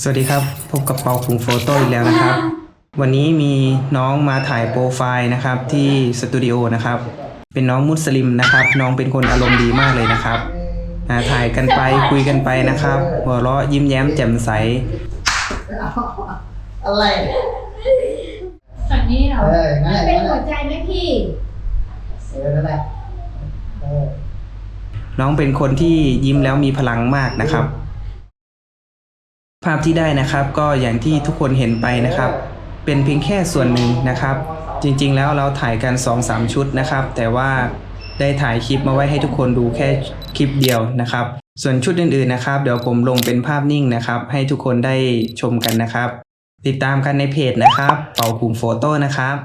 สวัสดีครับ พบกับเปาคุงโฟโต้อีกแล้วนะครับ วันนี้มีน้องมาถ่ายโปรไฟล์นะครับที่สตูดิโอนะครับ เป็นน้องมุสลิมนะครับ น้องเป็นคนอารมณ์ดีมากเลยนะครับอ่าถ่ายกันไปคุยกันไปนะครับ หัวเราะยิ้มแย้มแจ่มใส อะไรฝั่งนี้เหรอ เอองั้นแหละเป็นงั้นแหหัวละใจไหมพี่ เออนั่นแหละเออน้องเป็นคนที่ยิ้มแล้วมีพลังมากนะครับ ภาพที่ได้นะครับก็อย่างที่ทุกคนเห็นไปนะครับ เป็นเพียงแค่ส่วนหนึ่งนะครับ จริงๆแล้วเราถ่ายกัน 2-3 ชุดนะครับ แต่ว่าได้ถ่ายคลิปมาไว้ให้ทุกคนดูแค่คลิปเดียวนะครับ ส่วนชุดอื่นๆนะครับ เดี๋ยวผมลงเป็นภาพนิ่งนะครับ ให้ทุกคนได้ชมกันนะครับ ติดตามกันในเพจนะครับ เป่าคุงโฟโต้นะครับ